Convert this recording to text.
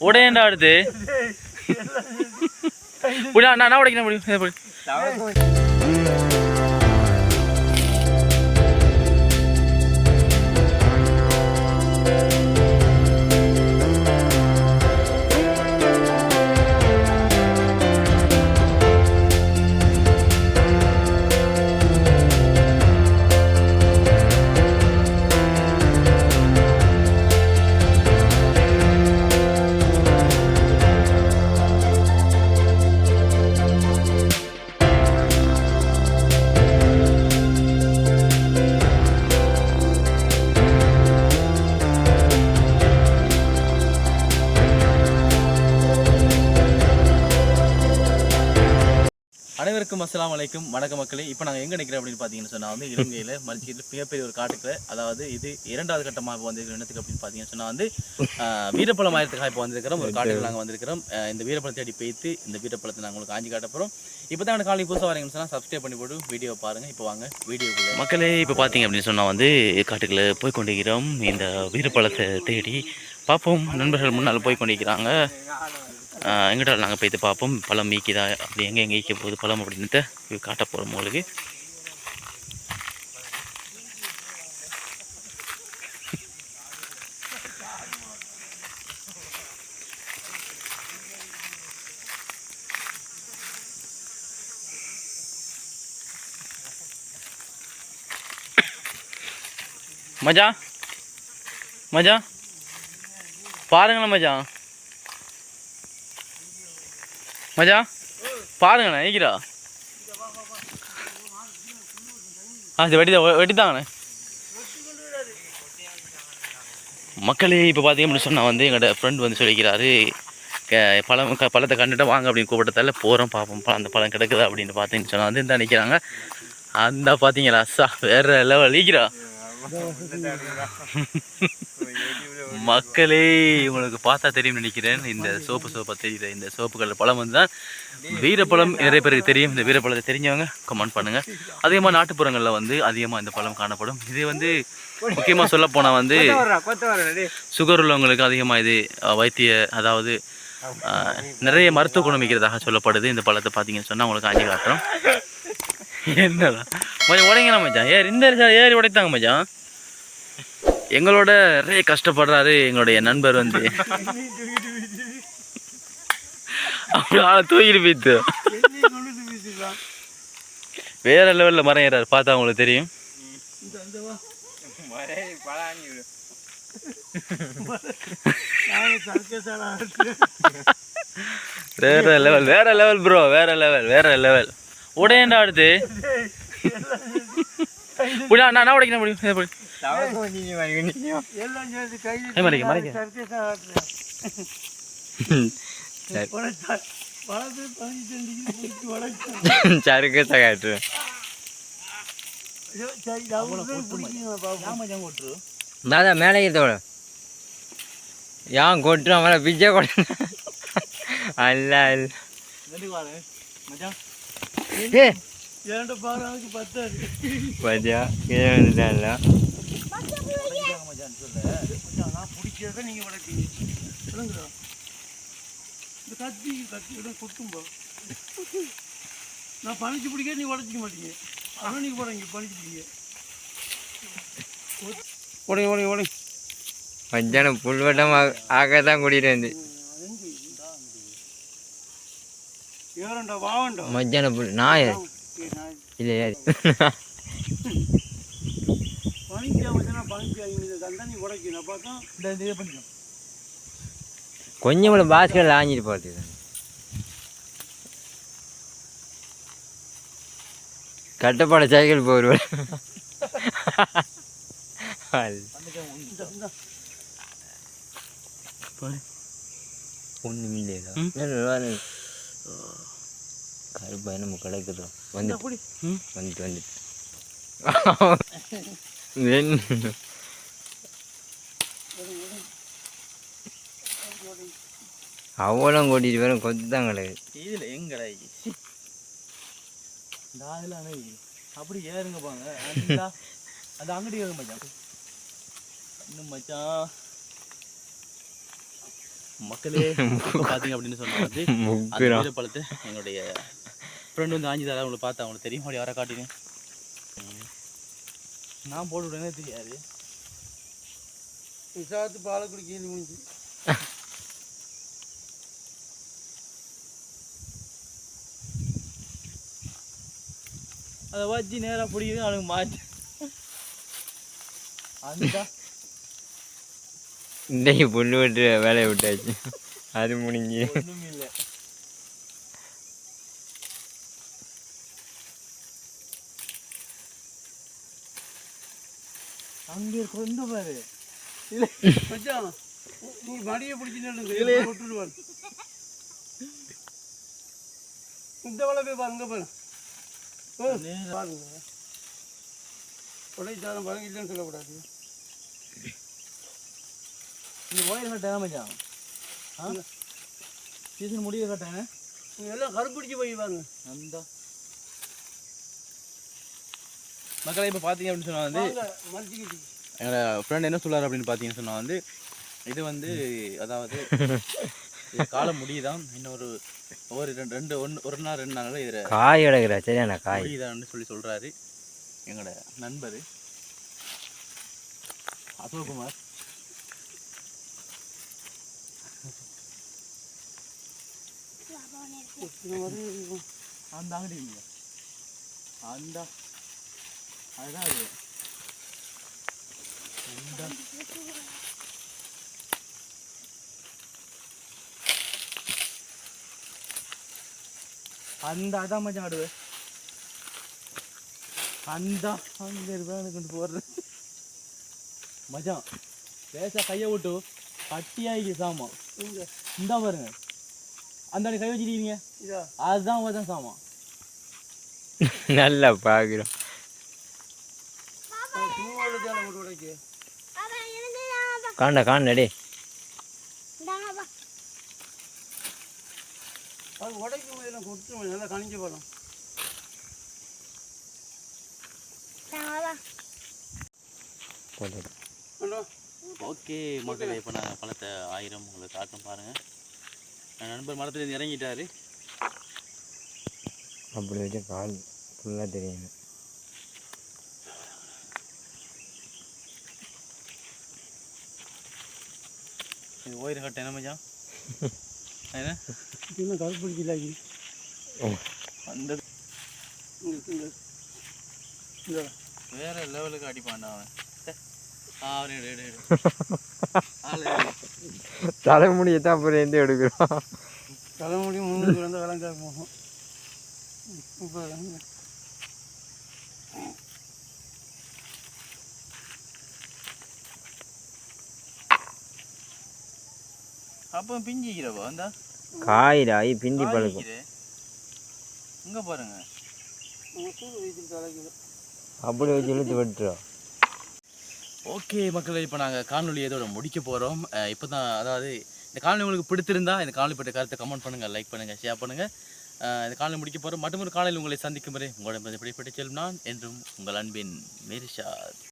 உடையண்டா அடுத்து புடி நான் நான் உடைக்கிறேன் முடியும் அனைவருக்கும் அஸ்ஸலாமு அலைக்கும். வணக்க மக்களே. இப்போ நாங்கள் எங்கே நிற்கிறோம் அப்படின்னு பார்த்தீங்கன்னு சொன்னால் வந்து இலங்கையில் மல்ச்சியில் மிகப்பெரிய ஒரு காட்டுக்குள்ள அதாவது இது இரண்டாவது கட்டமாக இப்போ வந்திருக்கிற இடத்துக்கு அப்படின்னு பார்த்தீங்கன்னு சொன்னால் வந்து வீரப்பழம் ஆயிரத்துக்காக இப்போ வந்திருக்கிறோம். ஒரு காட்டுக்கு நாங்கள் வந்திருக்கிறோம். இந்த வீரப்பழத்தை அடி பேய்த்து இந்த வீரப்பழத்தை நாங்கள் உங்களுக்கு காஞ்சி காட்ட போகிறோம் இப்போ தான் எனக்கு காலையில் புதுசாக வரீங்கன்னு சொன்னால் சப்ஸ்கிரைப் பண்ணி போட்டு வீடியோ பாருங்கள் இப்போ வாங்க வீடியோக்குள்ளே மக்களே இப்போ பார்த்தீங்க அப்படின்னு சொன்னால் வந்து காட்டுக்குள்ளே போய் கொண்டிருக்கிறோம் இந்த வீரப்பழத்தை தேடி பார்ப்போம். நண்பர்கள் முன்னால் போய் கொண்டிருக்கிறாங்க எங்கிட்ட நாங்கள் போய்த்து பார்ப்போம். பழம் மீக்கிதா அப்படி எங்கே எங்கே ஈக்க போகுது? பழம் அப்படின்ட்டு காட்ட போகிறோம் உங்களுக்கு. மஜா? மஜா? பாருங்களேன் மஜா. மஜா பாருங்கண்ணே ஈக்கிறா ஆ சரி வெட்டி வெட்டித்தாங்கண்ணே. மக்களே இப்போ பார்த்தீங்க அப்படின்னு சொன்னால் வந்து எங்களோட ஃப்ரெண்ட் வந்து சொல்லிக்கிறாரு பழம் க பழத்தை கண்டுட்டு வாங்க அப்படின்னு கூப்பிட்டதால போகிறோம் பார்ப்போம் பழம் அந்த பழம் கிடக்குதா அப்படின்னு பார்த்தீங்கன்னு சொன்னால் வந்து இந்த நினைக்கிறாங்க அந்த பார்த்தீங்களா சா வேறு லெவல் ஈக்கிறா மக்களே உங்களுக்கு பார்த்தா தெரியும் நினைக்கிறேன். இந்த சோப்பு சோப்பா தெரியுது இந்த சோப்பு கலர் பழம் வந்து தான் வீரப்பழம் நிறைய பேருக்கு தெரியும். இந்த வீரப்பழத்தை தெரிஞ்சவங்க கமெண்ட் பண்ணுங்க. அதிகமாக நாட்டுப்புறங்களில் வந்து அதிகமாக இந்த பழம் காணப்படும். இது வந்து முக்கியமாக சொல்ல போனால் வந்து சுகர் உள்ளவங்களுக்கு அதிகமாக இது வைத்திய அதாவது நிறைய மருத்துவ குணம் மிக்கிறதாக சொல்லப்படுது. இந்த பழத்தை பார்த்தீங்கன்னு சொன்னால் உங்களுக்கு ஆஞ்சி காட்டுறோம் என்னடா? மச்சான் உடைங்கண்ணா மச்சான். ஏறி இந்த ஏறி- ஏறி உடைத்தாங்க மச்சான். எங்களோட நிறைய கஷ்டப்படுறாரு எங்களுடைய நண்பர் வந்து. அப்படி ஆளை தூக்கிட்டு போயிட்டு வேற லெவலில் மரம் ஏறாரு பார்த்தா உங்களுக்கு தெரியும். வேற லெவல் வேற லெவல் ப்ரோ வேற லெவல் வேற லெவல் உடையண்டா அடுத்து நான் உடைக்கிறேன் முடியும் சருக்கு சகாட்டு தாதா மேலே இருந்தோட யான் கொட்டுறோம் மேலே? பிச்சை கொட்டு அல்ல அல்ல. பத்தியா? கீழே வந்துட்டான்ல நான் பணிச்சு பிடிக்க நீ உடச்சிக்க மாட்டீங்க. ஆனால் நீங்கள் போடுங்க பணிச்சு பிடிங்க உடைங்க உடைங்க உடைங்க மத்தியானம் புல்வட்டம் ஆக்க தான் கூட்டிகிட்டு வந்து ஏறண்டா வாவண்டா மத்தியானம் புல் நான் ஏறு. இல்லை ஏறி பணிக்கா வச்சுனா பணிக்கா இந்த தண்டா நீ உடைக்க நான் பார்த்தா இந்த இதை பண்ணிக்கலாம் கொஞ்சம் கூட பாஸ்கெட்டில் ஆஞ்சிட்டு போகிறது கட்டப்பாட சைக்கிள் போடுவேன் ஒன்றும் இல்லையா ம். கருப்பா நம்ம கிடக்குதோ வந்து. வந்துட்டு வந்துட்டு. என்ன? அவளும் கூட்டிட்டு வரும் கொத்து தான் கிடக்கு. இதில். இந்த ஆதில் அணை அப்படி ஏறுங்க பாங்க. அது அங்கடி ஏறுங்க மச்சான். இன்னும் மச்சான். மக்களே பார்த்தீங்க அப்படின்னு சொன்னா வந்து வீரப்பழத்தை எங்களுடைய ஃப்ரெண்ட் வந்து ஆஞ்சி தர அவங்களை பார்த்தா அவங்களுக்கு தெரியும்? அப்படி வர காட்டினேன் நான் போட்டு விடனே தெரியாது. விசாத்து பாலை குடிக்கிறது முடிஞ்சு. அதை வச்சு நேராக பிடிக்குது அவனுக்கு மாற்றி அந்த இன்றைக்கு புல் வெட்டு வேலையை விட்டாச்சு. அது முடிஞ்சு. ஒன்றும் இல்லை அங்கே கொண்டு பாரு. மச்சான் நீ மடியை பிடிச்சிட்டு இல்லையே. விட்டுடுவான் இந்த வேலை போய் பாருங்க பாரு. பாருங்க உடைச்சாரம் பாருங்க. இல்லைன்னு சொல்லக்கூடாது. இந்த ஓயில் கட்டான மச்சான்? ஆ? சீசன் முடிய கட்டானே எல்லாம் கருப்பிடிச்சு போய் பாருங்க. அந்த மக்களை இப்போ பார்த்தீங்க அப்படின்னு சொன்னா வந்து என்னோட ஃப்ரெண்ட் என்ன சொல்றாரு அப்படின்னு பார்த்தீங்கன்னு சொன்னா வந்து இது வந்து அதாவது காலம் முடியுதான் இன்னொரு ஒரு ரெண்டு ரெண்டு ஒன்று ஒரு நாள் ரெண்டு நாள் இதில் காய் எடுக்கிற சரியான காய். முடியுதான்னு சொல்லி சொல்றாரு. எங்களோட நண்பர் அசோக்குமார். அந்த அங்கடி இல்லையா அந்த அதுதான் அது அந்த அதான் மச்சான் ஆடுவே அந்த அங்க இருக்கான்னு கொண்டு போடுறது மச்சான் லேசா கையை விட்டு கட்டியாகி சாமான். இந்தா பாருங்க. அந்த அடி கை வச்சிருக்கீங்க இதா? அதுதான் மச்சான் சாமான். நல்லா பார்க்குறோம் காண்ட காண்ட டே அது உடைக்கும் போது நல்லா கணிஞ்சு போகலாம் ஓகே மக்களே இப்போ நான் பழத்தை ஆயிரம் உங்களுக்கு காட்டும் பாருங்க. என் நண்பர் மரத்துல இருந்து இறங்கிட்டாரு. அப்படி வச்சு கால் ஃபுல்லாக தெரியும் இது ஓயிர கட்டை என்ன மச்சான்? என்ன? இன்னும் கருப்பிடிக்கல அந்த இந்த இந்த வேற லெவலுக்கு அடிப்பான்டா அவன். தலைமுடியை தான் அப்புறம் எந்த எடுக்கிறோம் தலைமுடி முன்னுக்கு வந்து விளங்க போகும். இப்போ அப்போ பிஞ்சிக்கிறப்போ அந்த இது பிந்தி பழுக்கும். இங்க பாருங்க. அப்படி வச்சு இழுத்து விட்டுரும் ஓகே மக்களே இப்போ நாங்கள் காணொலி இதோட முடிக்க போகிறோம் இப்போ தான் அதாவது இந்த காணொலி உங்களுக்கு பிடித்திருந்தா இந்த காணொலி பற்றி கருத்தை கமெண்ட் பண்ணுங்கள் லைக் பண்ணுங்கள் ஷேர் பண்ணுங்கள் இந்த காணொலி முடிக்க போகிறோம் மற்றும் ஒரு காணொலி உங்களை சந்திக்கும் வரை உங்களிடம் பிடிப்பட்ட செல்வம் நான் என்றும் உங்கள் அன்பின் மெரிஷாத்